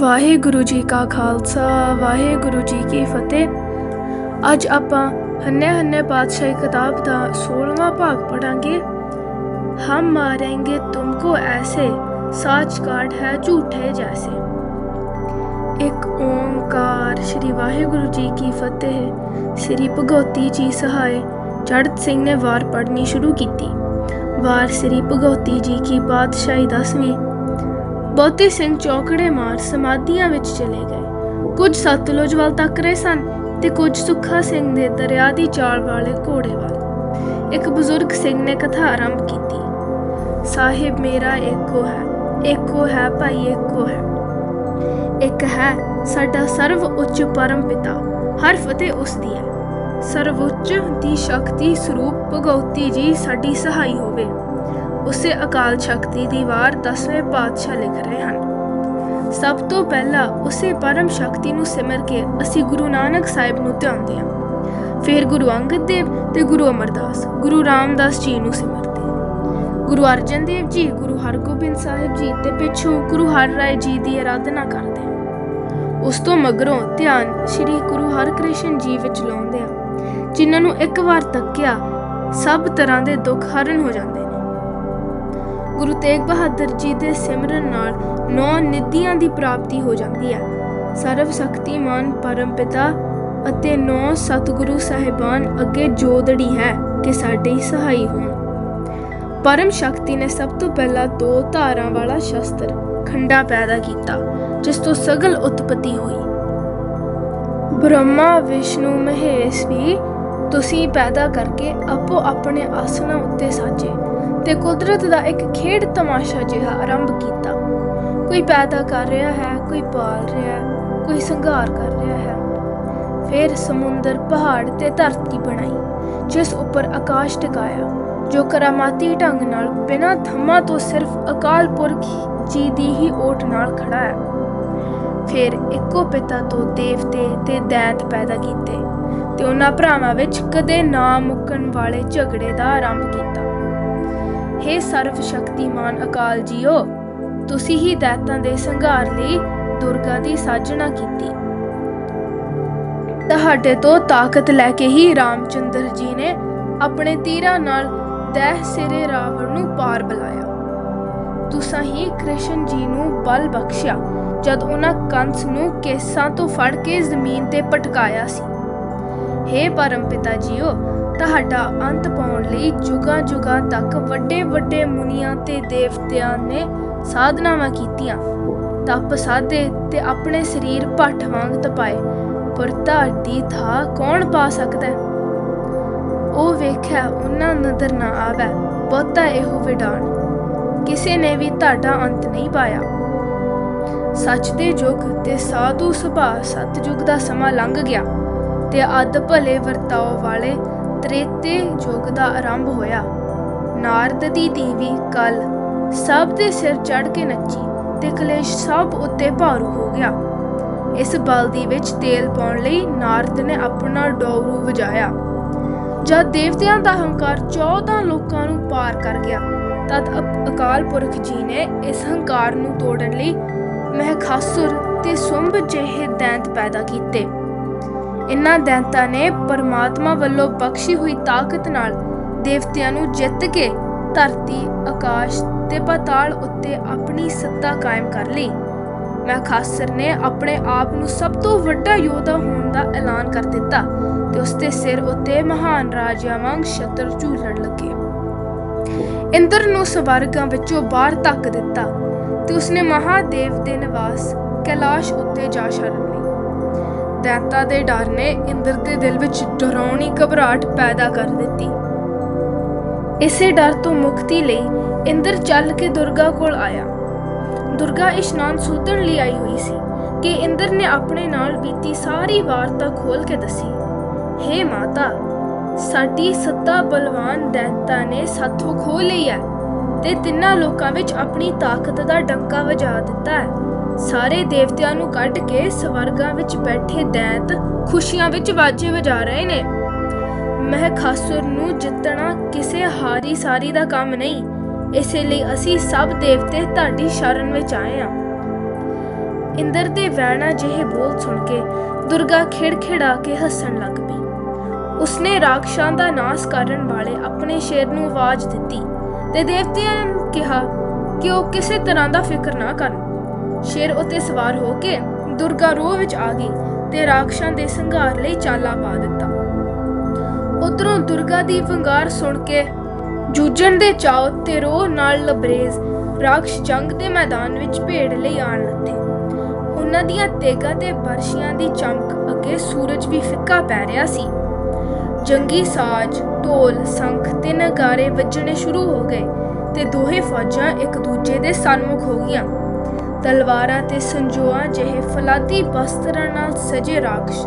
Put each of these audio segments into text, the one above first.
ਵਾਹਿਗੁਰੂ ਜੀ ਕਾ ਖਾਲਸਾ, ਵਾਹਿਗੁਰੂ ਜੀ ਕੀ ਫਤਿਹ। ਅੱਜ ਆਪਾਂ ਹੰਨੇ ਹੰਨੇ ਪਾਤਸ਼ਾਹੀ ਕਿਤਾਬ ਦਾ 16ਵਾਂ ਭਾਗ ਪੜਾਂਗੇ ਹਮ ਮਾਰेंगे ਤੁਮਕੋ ਐਸੇ, ਸੱਚ ਕਾਟ ਹੈ ਝੂਠੇ ਜੈਸੇ। ਇੱਕ ਓੰਕਾਰ ਸ੍ਰੀ ਵਾਹਿਗੁਰੂ ਜੀ ਕੀ ਫਤਿਹ। ਸ੍ਰੀ ਭਗਵਤੀ ਜੀ ਸਹਾਇ ਚੜਤ ਸਿੰਘ ਨੇ ਵਾਰ ਪੜਨੀ ਸ਼ੁਰੂ ਕੀਤੀ। ਵਾਰ ਸ੍ਰੀ ਭਗਵਤੀ ਜੀ ਕੀ ਪਾਤਸ਼ਾਹੀ 10ਵੀਂ ਬਹੁਤੇ ਸਿੰਘ ਚੌਕੜੇ ਮਾਰ ਸਮਾਧੀਆਂ ਵਿੱਚ ਚਲੇ ਗਏ। ਕੁਝ ਸਤਲੁਜ ਵੱਲ ਤੱਕ ਰਹੇ ਸਨ ਤੇ ਕੁਝ ਸੁੱਖਾ ਸਿੰਘ ਦੇ ਦਰਿਆ ਦੀ ਚਾਲ ਵਾਲੇ ਘੋੜੇ ਵੱਲ। ਇੱਕ ਬਜ਼ੁਰਗ ਸਿੰਘ ਨੇ ਕਥਾ ਆਰੰਭ ਕੀਤੀ। ਸਾਹਿਬ, ਮੇਰਾ ਇੱਕੋ ਹੈ ਏਕੋ ਹੈ ਭਾਈ ਏਕੋ ਹੈ। ਇੱਕ ਹੈ ਸਾਡਾ ਸਰਵ ਉੱਚ ਪਰਮ ਪਿਤਾ, ਹਰ ਫਤਿਹ ਉਸ ਦੀ ਹੈ। ਸਰਵਉੱਚ ਦੀ ਸ਼ਕਤੀ ਸਰੂਪ ਭਗਉਤੀ ਜੀ ਸਾਡੀ ਸਹਾਈ ਹੋਵੇ। ਉਸੇ ਅਕਾਲ ਸ਼ਕਤੀ ਦੀ ਵਾਰ 10ਵੇਂ ਪਾਤਸ਼ਾਹ ਲਿਖ ਰਹੇ ਹਨ। ਸਭ ਤੋਂ ਪਹਿਲਾਂ ਉਸੇ ਪਰਮ ਸ਼ਕਤੀ ਨੂੰ ਸਿਮਰ ਕੇ ਅਸੀਂ ਗੁਰੂ ਨਾਨਕ ਸਾਹਿਬ ਨੂੰ ਧਿਆਉਂਦੇ ਹਾਂ ਫਿਰ ਗੁਰੂ ਅੰਗਦ ਦੇਵ ਤੇ ਗੁਰੂ ਅਮਰਦਾਸ, ਗੁਰੂ ਰਾਮਦਾਸ ਜੀ ਨੂੰ ਸਿਮਰਦੇ। ਗੁਰੂ ਅਰਜਨ ਦੇਵ ਜੀ, ਗੁਰੂ ਹਰਗੋਬਿੰਦ ਸਾਹਿਬ ਜੀ ਤੇ ਪਿੱਛੋਂ ਗੁਰੂ ਹਰ ਰਾਏ ਜੀ ਦੀ ਆਰਾਧਨਾ ਕਰਦੇ ਹਾਂ। ਉਸ ਤੋਂ ਮਗਰੋਂ ਧਿਆਨ ਸ੍ਰੀ ਗੁਰੂ ਹਰਕ੍ਰਿਸ਼ਨ ਜੀ ਵਿੱਚ ਲਾਉਂਦੇ ਆ ਜਿਨ੍ਹਾਂ ਨੂੰ ਇੱਕ ਵਾਰ ਤੱਕਿਆ ਸਭ ਤਰ੍ਹਾਂ ਦੇ ਦੁੱਖ ਹਰਨ ਹੋ ਜਾਂਦੇ ਗੁਰੂ ਤੇਗ ਬਹਾਦਰ ਜੀ ਦੇ ਸਿਮਰਨ ਨਾਲ ਨੌ ਨਿਧੀਆਂ ਦੀ ਪ੍ਰਾਪਤੀ ਹੋ ਜਾਂਦੀ ਹੈ। ਸਰਵ ਸ਼ਕਤੀਮਾਨ ਪਰਮ ਪਿਤਾ ਅਤੇ ਨੌ ਸਤਿਗੁਰੂ ਸਾਹਿਬਾਨ ਅੱਗੇ ਜੋਦੜੀ ਹੈ ਕਿ ਸਾਡੇ ਸਹਾਈ ਹੋਣ। ਪਰਮ ਸ਼ਕਤੀ ਨੇ ਸਭ ਤੋਂ ਪਹਿਲਾਂ ਦੋ ਧਾਰਾਂ ਵਾਲਾ ਸ਼ਸਤਰ ਖੰਡਾ ਪੈਦਾ ਕੀਤਾ, ਜਿਸ ਤੋਂ ਸਗਲ ਉਤਪਤੀ ਹੋਈ। ਬ੍ਰਹਮਾ, ਵਿਸ਼ਨੂੰ, ਮਹੇਸ਼ ਵੀ ਤੁਸੀਂ ਪੈਦਾ ਕਰਕੇ ਆਪੋ ਆਪਣੇ ਆਸਣਾਂ ਉੱਤੇ ਸਾਜੇ। ਤੇ ਕੁਦਰਤ ਦਾ ਇੱਕ ਖੇਡ ਤਮਾਸ਼ਾ ਜਿਹਾ ਆਰੰਭ ਕੀਤਾ। ਕੋਈ ਪੈਦਾ ਕਰ ਰਿਹਾ ਹੈ, ਕੋਈ ਪਾਲ ਰਿਹਾ ਹੈ, ਕੋਈ ਸੰਘਾਰ ਕਰ ਰਿਹਾ ਹੈ। ਫਿਰ ਸਮੁੰਦਰ, ਪਹਾੜ ਤੇ ਧਰਤੀ ਬਣਾਈ, ਜਿਸ ਉੱਪਰ ਆਕਾਸ਼ ਟਿਕਾਇਆ, ਜੋ ਕਰਾਮਾਤੀ ਢੰਗ ਨਾਲ ਬਿਨਾਂ ਥੰਮਾ ਤੋਂ ਸਿਰਫ ਅਕਾਲ ਪੁਰਖ ਜੀ ਦੀ ਹੀ ਓਟ ਨਾਲ ਖੜਾ ਹੈ। ਫਿਰ ਇੱਕੋ ਪਿਤਾ ਤੋਂ ਦੇਵਤੇ ਤੇ ਦੈਂਤ ਪੈਦਾ ਕੀਤੇ ਤੇ ਉਹਨਾਂ ਭਰਾਵਾਂ ਵਿੱਚ ਕਦੇ ਨਾ ਮੁੱਕਣ ਵਾਲੇ ਝਗੜੇ ਦਾ ਆਰੰਭ ਕੀਤਾ। ਹੇ ਸਰਵ ਸ਼ਕਤੀਮਾਨ ਅਕਾਲ ਜੀਓ, ਤੁਸੀਂ ਹੀ ਦੈਤਾਂ ਦੇ ਸੰਘਾਰ ਲਈ ਦੁਰਗਾ ਦੀ ਸਾਜਣਾ ਕੀਤੀ। ਤੁਹਾਡੇ ਤੋਂ ਤਾਕਤ ਲੈ ਕੇ ਹੀ ਰਾਮਚੰਦਰ ਜੀ ਨੇ ਆਪਣੇ ਤੀਰਾਂ ਨਾਲ ਦਹਿ ਸਿਰੇ ਰਾਵਣ ਨੂੰ ਪਾਰ ਬੁਲਾਇਆ। ਤੁਸਾਂ ਹੀ ਕ੍ਰਿਸ਼ਨ ਜੀ ਨੂੰ ਬਲ ਬਖਸ਼ਿਆ, ਜਦ ਉਹਨਾਂ ਕੰਸ ਨੂੰ ਕੇਸਾਂ ਤੋਂ ਫੜ ਕੇ ਜ਼ਮੀਨ ਤੇ ਪਟਕਾਇਆ ਸੀ। ਹੇ ਪਰਮ ਪਿਤਾ ਜੀਓ ਤੁਹਾਡਾ ਅੰਤ ਪਾਉਣ ਲਈ ਜੁਗਾਂ ਜੁਗਾਂ ਤੱਕ ਵੱਡੇ ਵੱਡੇ ਮੁਨੀਆਂ ਤੇ ਦੇਵਤਿਆਂ ਨੇ ਸਾਧਨਾਵਾਂ ਕੀਤੀਆਂ। ਤਪ ਸਾਧੇ ਤੇ ਆਪਣੇ ਸਰੀਰ ਭੱਠ ਵਾਂਗ ਤਪਾਏ, ਪਰ ਧਰਤੀ ਥਾ ਕੌਣ ਪਾ ਸਕਦਾ ਉਹ ਵੇਖਿਆ ਉਹਨਾਂ ਨਦਰ ਨਾ ਆਵੈ, ਬਹੁਤਾ ਇਹੋ ਵਿਡਾਣ। ਕਿਸੇ ਨੇ ਵੀ ਤੁਹਾਡਾ ਅੰਤ ਨਹੀਂ ਪਾਇਆ। ਸੱਚ ਦੇ ਯੁੱਗ ਤੇ ਸਾਧੂ ਸੁਭਾਅ ਸਤਜੁਗ ਦਾ ਸਮਾਂ ਲੰਘ ਗਿਆ ਤੇ ਅੱਧ ਭਲੇ ਵਰਤਾਓ ਵਾਲੇ ਤ੍ਰੇਤੇ ਯੁੱਗ ਦਾ ਆਰੰਭ ਹੋਇਆ। ਨਾਰਦ ਦੀ ਦੇਵੀ ਕੱਲ ਸਭ ਦੇ ਸਿਰ ਚੜ ਕੇ ਨੱਚੀ ਤੇ ਕਲੇਸ਼ ਸਭ ਉੱਤੇ ਭਾਰੂ ਹੋ ਗਿਆ। ਇਸ ਬਲਦੀ ਵਿੱਚ ਤੇਲ ਪਾਉਣ ਲਈ ਨਾਰਦ ਨੇ ਆਪਣਾ ਡੋਰੂ ਵਜਾਇਆ। ਜਦ ਦੇਵਤਿਆਂ ਦਾ ਹੰਕਾਰ 14 ਲੋਕਾਂ ਨੂੰ ਪਾਰ ਕਰ ਗਿਆ, ਤਦ ਅਕਾਲ ਪੁਰਖ ਜੀ ਨੇ ਇਸ ਹੰਕਾਰ ਨੂੰ ਤੋੜਨ ਲਈ ਮਹਿਖਾਸੁਰ ਤੇ ਸੁੰਭ ਜਿਹੇ ਦੈਂਤ ਪੈਦਾ ਕੀਤੇ। ਇਨ੍ਹਾਂ ਦੈਂਤਾਂ ਨੇ ਪਰਮਾਤਮਾ ਵੱਲੋਂ ਬਖਸ਼ੀ ਹੋਈ ਤਾਕਤ ਨਾਲ ਦੇਵਤਿਆਂ ਨੂੰ ਜਿੱਤ ਕੇ ਧਰਤੀ, ਆਕਾਸ਼ ਤੇ ਪਾਤਾਲ ਉੱਤੇ ਆਪਣੀ ਸੱਤਾ ਕਾਇਮ ਕਰ ਲਈ। ਮੈਖਾਸਰ ਨੇ ਆਪਣੇ ਆਪ ਨੂੰ ਸਭ ਤੋਂ ਵੱਡਾ ਯੋਧਾ ਹੋਣ ਦਾ ਐਲਾਨ ਕਰ ਦਿੱਤਾ ਤੇ ਉਸ ਦੇ ਸਿਰ ਉੱਤੇ ਮਹਾਨ ਰਾਜਿਆਂ ਵਾਂਗ ਛਤਰ ਝੂਲਣ ਲੱਗੇ। ਇੰਦਰ ਨੂੰ ਸਵਰਗਾਂ ਵਿੱਚੋਂ ਬਾਹਰ ਧੱਕ ਦਿੱਤਾ ਤੇ ਉਸਨੇ ਮਹਾਦੇਵ ਦੇ ਨਿਵਾਸ ਕੈਲਾਸ਼ ਉੱਤੇ ਜਾ ਸ਼ਰਨ ਦੈਂਤਾ ਦੇ ਡਰ ਨੇ ਇੰਦਰ ਦੇ ਦਿਲ ਵਿੱਚ ਡਰਾਉਣੀ ਘਬਰਾਹਟ ਪੈਦਾ ਕਰ ਦਿੱਤੀ। ਇਸੇ ਡਰ ਤੋਂ ਮੁਕਤੀ ਲਈ ਇੰਦਰ ਚੱਲ ਕੇ ਦੁਰਗਾ ਕੋਲ ਆਇਆ। ਦੁਰਗਾ ਇਸ਼ਨਾਨ ਸੋਧਣ ਲਈ ਆਈ ਹੋਈ ਸੀ ਕਿ ਇੰਦਰ ਨੇ ਆਪਣੇ ਨਾਲ ਬੀਤੀ ਸਾਰੀ ਵਾਰਤਾ ਖੋਲ ਕੇ ਦੱਸੀ, ਹੇ ਮਾਤਾ, ਸਾਡੀ ਸੱਤਾ ਬਲਵਾਨ ਦੈਂਤਾ ਨੇ ਸਾਥੋਂ ਖੋ ਲਈ ਹੈ ਤੇ ਤਿੰਨਾਂ ਲੋਕਾਂ ਵਿੱਚ ਆਪਣੀ ਤਾਕਤ ਦਾ ਡੰਕਾ ਵਜਾ ਦਿੱਤਾ ਹੈ। ਸਾਰੇ ਦੇਵਤਿਆਂ ਨੂੰ ਕੱਢ ਕੇ ਸਵਰਗਾਂ ਵਿੱਚ ਬੈਠੇ ਦੈਂਤ ਖੁਸ਼ੀਆਂ ਵਿੱਚ ਵਾਜੇ ਵਜਾ ਰਹੇ ਨੇ। ਮਹਿਖਾਸੁਰ ਨੂੰ ਜਿੱਤਣਾ ਕਿਸੇ ਹਾਰੀ ਸਾਰੀ ਦਾ ਕੰਮ ਨਹੀਂ। ਇਸੇ ਲਈ ਅਸੀਂ ਸਭ ਦੇਵਤੇ ਤੁਹਾਡੀ ਸ਼ਰਨ ਵਿੱਚ ਆਏ ਹਾਂ। ਇੰਦਰ ਦੇ ਵੈਣਾ ਜਿਹੇ ਬੋਲ ਸੁਣ ਕੇ ਦੁਰਗਾ ਖਿੜਖਿੜਾ ਕੇ ਹੱਸਣ ਲੱਗ ਪਈ। ਉਸਨੇ ਰਾਖਸ਼ਾਂ ਦਾ ਨਾਸ ਕਰਨ ਵਾਲੇ ਆਪਣੇ ਸ਼ੇਰ ਨੂੰ ਆਵਾਜ਼ ਦਿੱਤੀ ਤੇ ਦੇਵਤਿਆਂ ਨੂੰ ਕਿਹਾ ਕਿ ਉਹ ਕਿਸੇ ਤਰ੍ਹਾਂ ਦਾ ਫਿਕਰ ਨਾ ਕਰਨ। ਸ਼ੇਰ ਉੱਤੇ ਸਵਾਰ ਹੋ ਕੇ ਦੁਰਗਾ ਰੋਹ ਵਿੱਚ ਆ ਗਈ ਤੇ ਰਾਖਸ਼ਾਂ ਦੇ ਸੰਘਾਰ ਲਈ ਚਾਲਾ ਪਾ ਦਿੱਤਾ। ਉਧਰੋਂ ਦੁਰਗਾ ਦੀ ਵੰਗਾਰ ਸੁਣ ਕੇ ਜੂਝਣ ਦੇ ਚਾਉ ਤੇ ਰੋਹ ਨਾਲ ਲਬਰੇਜ਼ ਰਾਖਸ਼ ਜੰਗ ਦੇ ਮੈਦਾਨ ਵਿੱਚ ਭੇੜ ਲਈ ਆਣ ਲੱਥੇ। ਉਹਨਾਂ ਦੀਆਂ ਤੇਗਾਂ ਤੇ ਬਰਸ਼ੀਆਂ ਦੀ ਚਮਕ ਅੱਗੇ ਸੂਰਜ ਵੀ ਫਿੱਕਾ ਪੈ ਰਿਹਾ ਸੀ। ਜੰਗੀ ਸਾਜ਼, ਢੋਲ, ਸੰਖ ਤੇ ਨਗਾਰੇ ਵੱਜਣੇ ਸ਼ੁਰੂ ਹੋ ਗਏ ਤੇ ਦੋਹੇ ਫੌਜਾਂ ਇੱਕ ਦੂਜੇ ਦੇ ਸਨਮੁਖ ਹੋ ਗਈਆਂ। ਤਲਵਾਰਾਂ ਤੇ ਸੰਜੋਆਂ ਜਿਹੇ ਫਲਾਦੀ ਬਸਤਰਾਂ ਨਾਲ ਸਜੇ ਰਾਖਸ਼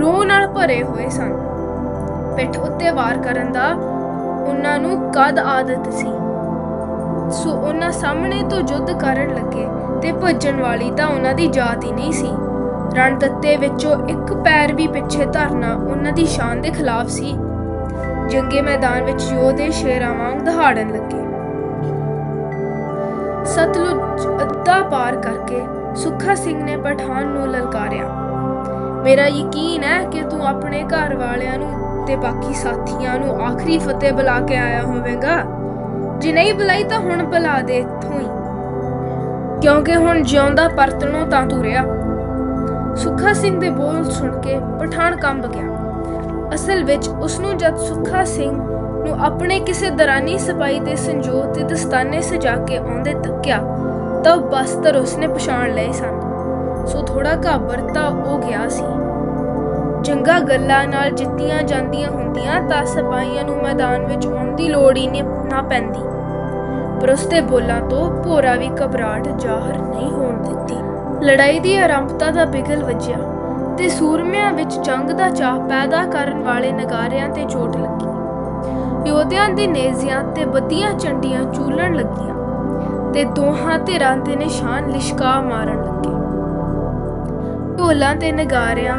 ਰੋਹ ਨਾਲ ਭਰੇ ਹੋਏ ਸਨ। ਪਿੱਠ ਉੱਤੇ ਵਾਰ ਕਰਨ ਦਾ ਉਹਨਾਂ ਨੂੰ ਕਦ ਆਦਤ ਸੀ? ਸੋ ਉਹਨਾਂ ਸਾਹਮਣੇ ਤੋਂ ਯੁੱਧ ਕਰਨ ਲੱਗੇ ਤੇ ਭੱਜਣ ਵਾਲੀ ਤਾਂ ਉਹਨਾਂ ਦੀ ਜਾਤ ਹੀ ਨਹੀਂ ਸੀ। ਰਣਦੱਤੇ ਵਿੱਚੋਂ ਇੱਕ ਪੈਰ ਵੀ ਪਿੱਛੇ ਧਰਨਾ ਉਹਨਾਂ ਦੀ ਸ਼ਾਨ ਦੇ ਖਿਲਾਫ ਸੀ। ਜੰਗੇ ਮੈਦਾਨ ਵਿੱਚ ਯੋਧੇ ਸ਼ੇਰਾਂ ਵਾਂਗ ਦਹਾੜਨ ਲੱਗੇ। ਸਤਲੁਜ ਅੱਧਾ ਪਾਰ ਕਰਕੇ ਸੁੱਖਾ ਸਿੰਘ ਨੇ ਪਠਾਨ ਨੂੰ ਲਲਕਾਰਿਆ। ਮੇਰਾ ਯਕੀਨ ਹੈ ਕਿ ਤੂੰ ਆਪਣੇ ਘਰ ਵਾਲਿਆਂ ਨੂੰ ਤੇ ਬਾਕੀ ਸਾਥੀਆਂ ਨੂੰ ਆਖਰੀ ਫਤਿਹ ਬੁਲਾ ਕੇ ਆਇਆ ਹੋਵੇਗਾ। ਜੇ ਨਹੀਂ ਬੁਲਾਈ ਤਾਂ ਹੁਣ ਬੁਲਾ ਦੇ ਇੱਥੋਂ ਹੀ। ਕਿਉਂਕਿ ਹੁਣ ਜਿਉਂਦਾ ਪਰਤਣੋਂ ਤਾਂ ਤੁਰਿਆ। ਸੁੱਖਾ ਸਿੰਘ ਦੇ ਬੋਲ ਸੁਣ ਕੇ ਪਠਾਨ ਕੰਬ ਗਿਆ। ਅਸਲ ਵਿੱਚ ਉਸ ਨੂੰ ਜਦ ਸੁੱਖਾ ਸਿੰਘ ਨੂੰ ਆਪਣੇ ਕਿਸੇ ਦਰਾਨੀ ਸਿਪਾਹੀ ਦੇ ਸੰਜੋਗ ਤੇ ਦਸਤਾਨੇ ਸਜਾ ਕੇ ਆਉਂਦੇ ਤੱਕਿਆ ਤਾਂ ਬਸਤਰ ਉਸਨੇ ਪਛਾਣ ਲਏ ਸਨ। ਸੋ ਥੋੜਾ ਘਾਬਰਤਾ ਉਹ ਗਿਆ ਸੀ। ਜੰਗਾ ਗੱਲਾਂ ਨਾਲ ਜਿੱਤੀਆਂ ਜਾਂਦੀਆਂ ਹੁੰਦੀਆਂ ਤਾਂ ਸਿਪਾਹੀਆਂ ਨੂੰ ਮੈਦਾਨ ਵਿੱਚ ਆਉਣ ਦੀ ਲੋੜ ਹੀ ਨਹੀਂ- ਨਾ ਪੈਂਦੀ। ਪਰ ਉਸਦੇ ਬੋਲਾਂ ਤੋਂ ਭੋਰਾ ਵੀ ਘਬਰਾਹਟ ਜ਼ਾਹਰ ਨਹੀਂ ਹੋਣ ਦਿੱਤੀ। ਲੜਾਈ ਦੀ ਆਰੰਭਤਾ ਦਾ ਬਿਗਲ ਵੱਜਿਆ ਤੇ ਸੂਰਮਿਆਂ ਵਿੱਚ ਜੰਗ ਦਾ ਚਾਹ ਪੈਦਾ ਕਰਨ ਵਾਲੇ ਨਗਾਰਿਆਂ ਤੇ ਚੋਟ ਲੱਗੀ। ਯੋਧਿਆਂ ਦੇ ਨੇਜ਼ਿਆਂ ਤੇ ਬੱਦੀਆਂ ਚੰਡੀਆਂ ਚੂਲਣ ਲੱਗੀਆਂ ਤੇ ਦੋਹਾਂ ਧਿਰਾਂ ਦੇ ਨਿਸ਼ਾਨ ਲਿਸ਼ਕਾ ਮਾਰਨ ਲੱਗੇ। ਢੋਲਾਂ ਤੇ ਨਗਾਰਿਆਂ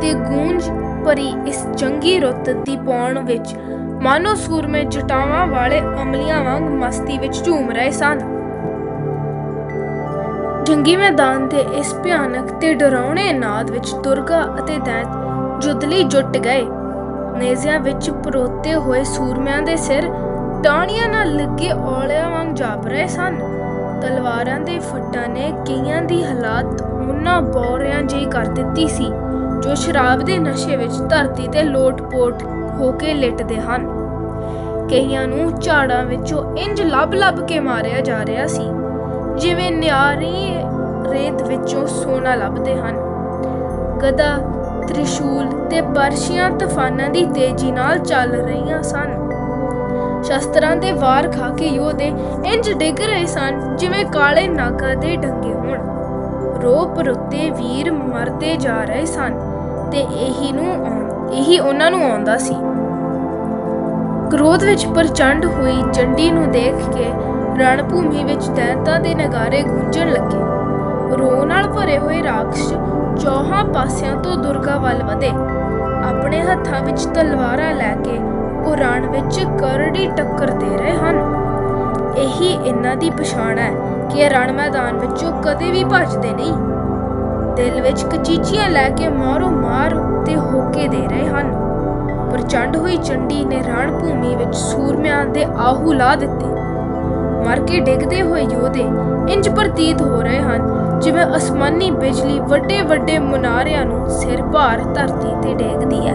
ਤੇ ਗੂੰਜ ਭਰੀ ਇਸ ਜੰਗੀ ਰੁੱਤ ਦੀ ਪੌਣ ਵਿੱਚ ਮਾਨੋ ਸੂਰਮੇ ਜਟਾਵਾਂ ਵਾਲੇ ਅਮਲੀਆਂ ਵਾਂਗ ਮਸਤੀ ਵਿੱਚ ਝੂਮ ਰਹੇ ਸਨ। ਜੰਗੀ ਮੈਦਾਨ ਦੇ ਇਸ ਭਿਆਨਕ ਤੇ ਡਰਾਉਣੇ ਨਾਦ ਵਿੱਚ ਦੁਰਗਾ ਅਤੇ ਦੈਤ ਜੁਦਲੀ ਲਈ ਜੁੱਟ ਗਏ। ਨੇਜ਼ਿਆਂ ਵਿੱਚ ਪਰੋਤੇ ਹੋਏ ਸੂਰਮਿਆਂ ਦੇ ਸਿਰ ਟਾਹਣੀਆਂ ਨਾਲ ਲੱਗੇ ਔਲਿਆਂ ਵਾਂਗ ਜਾਪ ਰਹੇ ਸਨ। ਤਲਵਾਰਾਂ ਦੇ ਫੱਟਾਂ ਨੇ ਕਈਆਂ ਦੀ ਹਾਲਾਤ ਉਹਨਾਂ ਬੌਰਿਆਂ ਜਿਹੀ ਕਰ ਦਿੱਤੀ ਸੀ, ਜੋ ਸ਼ਰਾਬ ਦੇ ਨਸ਼ੇ ਵਿੱਚ ਧਰਤੀ ਤੇ ਲੋਟ-ਪੋਟ ਹੋ ਕੇ ਲਿਟਦੇ ਹਨ। ਕਈਆਂ ਨੂੰ ਝਾੜਾਂ ਵਿੱਚੋਂ ਇੰਜ ਲੱਭ-ਲੱਭ ਕੇ ਮਾਰਿਆ ਜਾ ਰਿਹਾ ਸੀ, ਜਿਵੇਂ ਨਿਆਰੀ ਰੇਤ ਵਿੱਚੋਂ ਸੋਨਾ ਲੱਭਦੇ ਹਨ। ਗਦਾ ਤ੍ਰਿਸ਼ੂਲ ਤੇ ਬਰਸ਼ੀਆਂ ਤੂਫਾਨਾਂ ਦੀ ਤੇਜ਼ੀ ਨਾਲ ਚੱਲ ਰਹੀਆਂ ਸਨ। ਸ਼ਸਤਰਾਂ ਦੇ ਵਾਰ ਖਾ ਕੇ ਯੋਧੇ ਇੰਜ ਡਿੱਗ ਰਹੇ ਸਨ, ਜਿਵੇਂ ਕਾਲੇ ਨਾਗਾਂ ਦੇ ਡੰਗੇ ਹੋਣ। ਰੋਪ ਰੁੱਤੇ ਵੀਰ ਮਰਦੇ ਜਾ ਰਹੇ ਸਨ ਤੇ ਇਹੀ ਨੂੰ ਇਹੀ ਉਹਨਾਂ ਨੂੰ ਆਉਂਦਾ ਸੀ। ਕ੍ਰੋਧ ਵਿੱਚ ਪ੍ਰਚੰਡ ਹੋਈ ਚੰਡੀ ਨੂੰ ਦੇਖ ਕੇ ਰਣ ਭੂਮੀ ਵਿੱਚ ਦੈਂਤਾਂ ਦੇ ਨਗਾਰੇ ਗੂੰਜਣ ਲੱਗੇ। ਰੋਹ ਨਾਲ ਭਰੇ ਹੋਏ ਰਾਖਸ਼ ਚੌਹਾਂ ਪਾਸਿਆਂ ਤੋਂ ਦੁਰਗਾ ਵੱਲ ਵਧੇ। ਆਪਣੇ ਹੱਥਾਂ ਵਿੱਚ ਤਲਵਾਰਾਂ ਲੈ ਕੇ ਉਹ ਰਣ ਵਿੱਚ ਕਰੜੀ ਟੱਕਰ ਦੇ ਰਹੇ ਹਨ। ਇਹੀ ਇਹਨਾਂ ਦੀ ਪਛਾਣ ਹੈ ਕਿ ਇਹ ਰਣ ਮੈਦਾਨ ਵਿੱਚੋਂ ਕਦੇ ਵੀ ਭੱਜਦੇ ਨਹੀਂ। ਦਿਲ ਵਿੱਚ ਕਚੀਚੀਆਂ ਲੈ ਕੇ ਮਾਰੋ ਮਾਰ ਤੇ ਹੋਕੇ ਦੇ ਰਹੇ ਹਨ। ਪ੍ਰਚੰਡ ਹੋਈ ਚੰਡੀ ਨੇ ਰਣ ਭੂਮੀ ਵਿੱਚ ਸੂਰਮਿਆਂ ਦੇ ਆਹੂ ਲਾ ਦਿੱਤੇ। ਮਰ ਕੇ ਡਿੱਗਦੇ ਹੋਏ ਯੋਧੇ ਇੰਜ ਪ੍ਰਤੀਤ ਹੋ ਰਹੇ ਹਨ ਜਿਵੇਂ ਅਸਮਾਨੀ ਬਿਜਲੀ ਵੱਡੇ ਵੱਡੇ ਮੁਨਾਰਿਆਂ ਨੂੰ ਸਿਰ ਭਾਰ ਧਰਤੀ ਤੇ ਡੇਗਦੀ ਹੈ।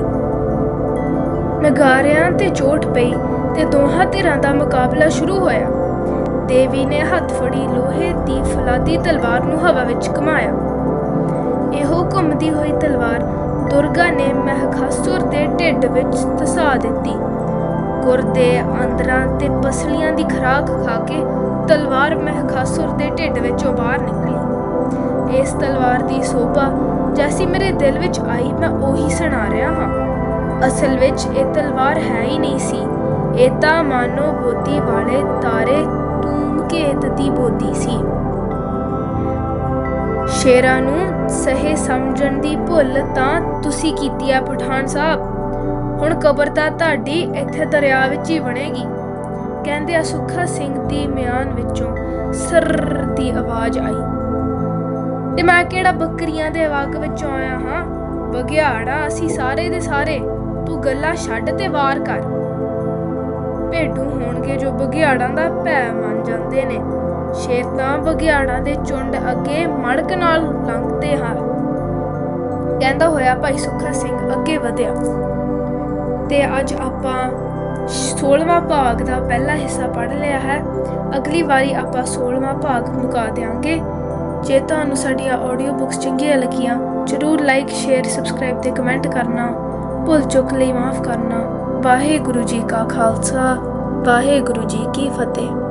ਨਗਾਰਿਆਂ ਤੇ ਚੋਟ ਪਈ ਤੇ ਦੋਹਾਂ ਧਿਰਾਂ ਦਾ ਮੁਕਾਬਲਾ ਸ਼ੁਰੂ ਹੋਇਆ। ਦੇਵੀ ਨੇ ਹੱਥ ਫੜੀ ਲੋਹੇ ਦੀ ਫਲਾਦੀ ਤਲਵਾਰ ਨੂੰ ਹਵਾ ਵਿੱਚ ਘੁਮਾਇਆ। ਇਹੋ ਘੁੰਮਦੀ ਹੋਈ ਤਲਵਾਰ ਦੁਰਗਾ ਨੇ ਮਹਿਖਾਸੁਰ ਦੇ ਢਿੱਡ ਵਿੱਚ ਧਸਾ ਦਿੱਤੀ। ਗੁਰਦੇ ਅੰਦਰਾਂ ਤੇ ਪਸਲੀਆਂ ਦੀ ਖਰਾਕ ਖਾ ਕੇ ਤਲਵਾਰ ਮਹਿਖਾਸੁਰ ਦੇ ਢਿੱਡ ਵਿੱਚੋਂ ਬਾਹਰ ਨਿਕਲੀ। ਇਸ ਤਲਵਾਰ ਦੀ ਸੋਭਾ ਜੈਸੀ ਮੇਰੇ ਦਿਲ ਵਿੱਚ ਆਈ, ਮੈਂ ਉਹੀ ਸੁਣਾ ਰਿਹਾ ਹਾਂ। ਅਸਲ ਵਿੱਚ ਇਹ ਤਲਵਾਰ ਹੈ ਹੀ ਨਹੀਂ ਸੀ। ਇਹ ਤਾਂ ਮਾਨੋ ਬੋਦੀ ਵਾਲੇ ਤਾਰੇ ਧੂਮਕੇਤ ਦੀ ਬੋਦੀ ਸੀ। ਸ਼ੇਰਾਂ ਨੂੰ ਸਹੇ ਸਮਝਣ ਦੀ ਭੁੱਲ ਤਾਂ ਤੁਸੀਂ ਕੀਤੀ ਹੈ ਪਠਾਨ ਸਾਹਿਬ। ਹੁਣ ਕਬਰ ਤਾਂ ਤੁਹਾਡੀ ਇੱਥੇ ਦਰਿਆ ਵਿੱਚ ਹੀ ਬਣੇਗੀ ਕਹਿੰਦੇ ਆ, ਸੁੱਖਾ ਸਿੰਘ ਦੀ ਮਿਆਨ ਵਿੱਚੋਂ ਸਰ ਦੀ ਆਵਾਜ਼ ਆਈ। ਤੇ ਮੈਂ ਕਿਹੜਾ ਬੱਕਰੀਆਂ ਦੇ ਵਗ ਵਿੱਚੋਂ ਆਇਆ ਹਾਂ? ਬਗਿਆੜਾ ਅਸੀਂ ਸਾਰੇ ਦੇ ਸਾਰੇ, ਤੂੰ ਗੱਲਾਂ ਛੱਡ ਤੇ ਵਾਰ ਕਰ। ਭੇਡੂ ਹੋਣਗੇ ਜੋ ਬਗਿਆੜਾਂ ਦਾ ਭੈ ਮੰਨ ਜਾਂਦੇ ਨੇ। ਸ਼ੇਰ ਤਾਂ ਬਗਿਆੜਾਂ ਦੇ ਝੁੰਡ ਅੱਗੇ ਮੜਕ ਨਾਲ ਲੰਘਦੇ ਹਾਂ ਕਹਿੰਦਾ ਹੋਇਆ ਭਾਈ ਸੁੱਖਾ ਸਿੰਘ ਅੱਗੇ ਵਧਿਆ। ਤੇ ਅੱਜ ਆਪਾਂ 16ਵਾਂ ਭਾਗ ਦਾ ਪਹਿਲਾ ਹਿੱਸਾ ਪੜ੍ਹ ਲਿਆ ਹੈ। ਅਗਲੀ ਵਾਰੀ ਆਪਾਂ 16ਵਾਂ ਭਾਗ ਮੁਕਾ ਦੇਵਾਂਗੇ ਜੇ ਤੁਹਾਨੂੰ ਸਾਡੀਆਂ ਆਡੀਓ ਬੁੱਕਸ ਚੰਗੀਆਂ ਲੱਗੀਆਂ, ਜਰੂਰ ਲਾਈਕ ਸ਼ੇਅਰ ਸਬਸਕ੍ਰਾਈਬ ਤੇ ਕਮੈਂਟ ਕਰਨਾ। ਭੁੱਲ ਚੁੱਕ ਲਈ ਮਾਫ ਕਰਨਾ। ਵਾਹਿਗੁਰੂ ਜੀ ਕਾ ਖਾਲਸਾ, ਵਾਹਿਗੁਰੂ ਜੀ ਕੀ ਫਤਿਹ।